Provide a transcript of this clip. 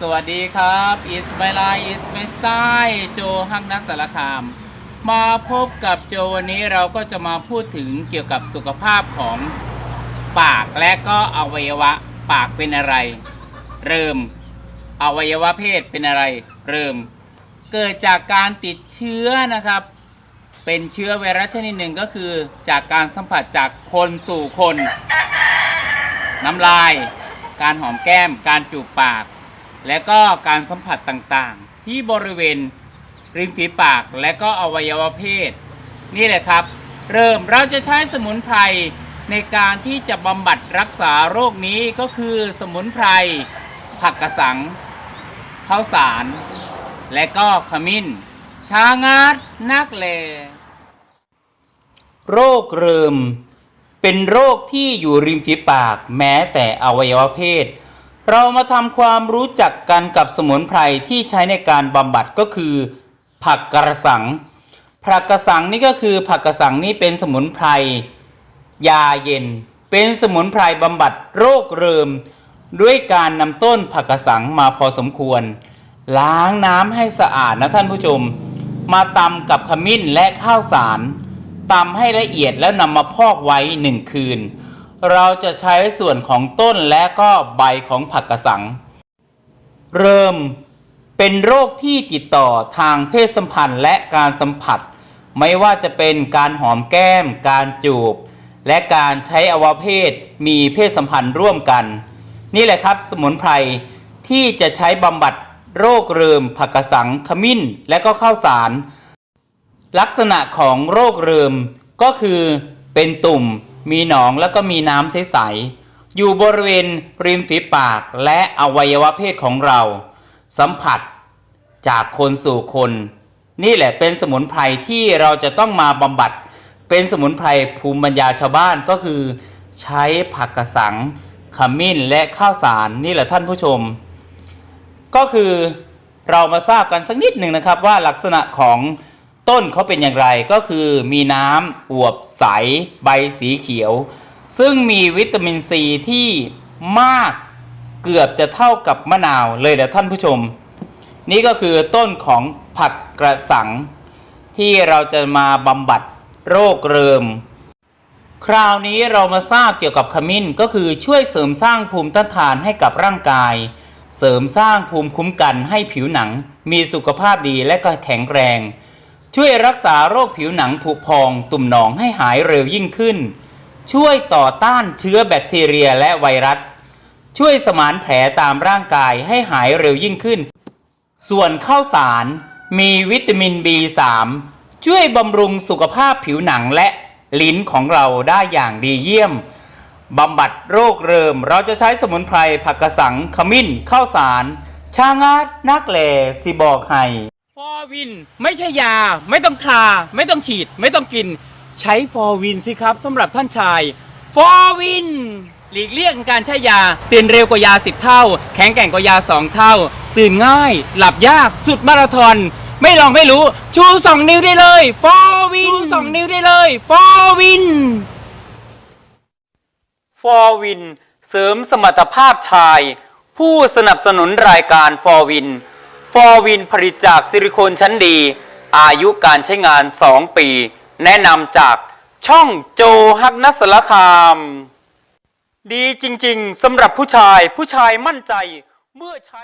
สวัสดีครับอิสไมลาอิสเมสไตโจฮักนัสสารคาม มาพบกับโจวันนี้เราก็จะมาพูดถึงเกี่ยวกับสุขภาพของปากและก็อวัยวะปากเป็นอะไร เริ่ม อวัยวะเพศเป็นอะไร เริ่ม เกิดจากการติดเชื้อนะครับ เป็นเชื้อไวรัสชนิดหนึ่งก็คือ จากการสัมผัสจากคนสู่คน น้ำลาย การหอมแก้ม การจูบปาก และก็การสัมผัสต่างๆ ที่บริเวณริมฝีปากและก็อวัยวะเพศ นี่แหละครับ เริ่มเราจะใช้สมุนไพรในการที่จะบำบัดรักษาโรคนี้ก็คือสมุนไพรผักกระสังข้าวสาร และก็ขมิ้น ชางัดนักเลโรคเริม เป็นโรคที่อยู่ริมฝีปากแม้แต่อวัยวะเพศ เรามาทำความรู้จักกันกับสมุนไพรที่ใช้ในการบำบัดก็คือ ผักกระสัง ผักกระสังนี่ก็คือผักกระสังนี่เป็นสมุนไพรยาเย็น เป็นสมุนไพรบำบัดโรคเริม ด้วยการนำต้นผักกระสังมาพอสมควร ล้างน้ำให้สะอาดนะท่านผู้ชม มาตำกับขมิ้นและข้าวสารตำให้ละเอียดแล้วนำมาพอกไว้หนึ่งคืน เราจะใช้ส่วนของต้นและก็ใบของผักกระสัง เริ่มเป็นโรคที่ติดต่อทางเพศสัมพันธ์และการสัมผัส ไม่ว่าจะเป็นการหอมแก้ม การจูบ และการใช้อวัยวะเพศมีเพศสัมพันธ์ร่วมกัน นี่แหละครับสมุนไพรที่จะใช้บำบัดโรคเริมผักกระสังขมิ้นและก็ข้าวสาร ลักษณะของโรคเริมก็คือเป็นตุ่ม มีหนองแล้วก็มีน้ำใสๆอยู่บริเวณริมฝีปากและอวัยวะเพศของเรา สัมผัสจากคนสู่คน นี่แหละเป็นสมุนไพรที่เราจะต้องมาบำบัด เป็นสมุนไพรภูมิปัญญาชาวบ้านก็คือ ใช้ผักกระสังขมิ้นและข้าวสารนี่แหละท่านผู้ชม ก็คือเรามาทราบกันสักนิดหนึ่งนะครับว่าลักษณะของ ต้นเขาเป็นอย่างไรก็คือมีน้ำอวบใสใบสีเขียว ซึ่งมีวิตามินซีที่มากเกือบจะเท่ากับมะนาวเลยแหละท่านผู้ชม นี่ก็คือต้นของผักกระสัง ที่เราจะมาบำบัดโรคเริม คราวนี้เรามาทราบเกี่ยวกับขมิ้นก็คือช่วยเสริมสร้างภูมิต้านทานให้กับร่างกาย เสริมสร้างภูมิคุ้มกันให้ผิวหนัง มีสุขภาพดีและก็แข็งแรง ช่วยรักษาโรคผิวหนังผุพองตุ่มหนองให้หายเร็วยิ่งขึ้น ช่วยต่อต้านเชื้อแบคทีเรียและไวรัส ช่วยสมานแผลตามร่างกายให้หายเร็วยิ่งขึ้น ส่วนข้าวสารมีวิตามิน B3 ช่วยบำรุงสุขภาพผิวหนังและลิ้นของเราได้อย่างดีเยี่ยมบำบัดโรคเริมเราจะใช้สมุนไพรผักกระสังขมิ้นข้าวสาร ชางัดนักแหลสิบอกให้ ฟอร์วินไม่ใช่ยา ไม่ต้องทา ไม่ต้องฉีด ไม่ต้องกิน ใช้ฟอร์วินสิครับสำหรับท่านชายฟอร์วินหลีกเลี่ยงการใช้ยา ตื่นเร็วกว่ายา 10 เท่า แข็งแกร่งกว่ายา 2 เท่า ตื่นง่าย หลับยากสุดมาราธอนไม่ลองไม่รู้ ชู 2 นิ้วได้เลยฟอร์วินชู2นิ้วได้เลยฟอร์วินฟอร์วินเสริมสมรรถภาพชาย ผู้สนับสนุนรายการฟอร์วิน ฟอร์วินผลิตจากซิลิโคนชั้นดี อายุการใช้งาน 2 ปี แนะนำจากช่องโจฮักนัสละคาม ดีจริงๆสำหรับผู้ชายผู้ชายมั่นใจเมื่อใช้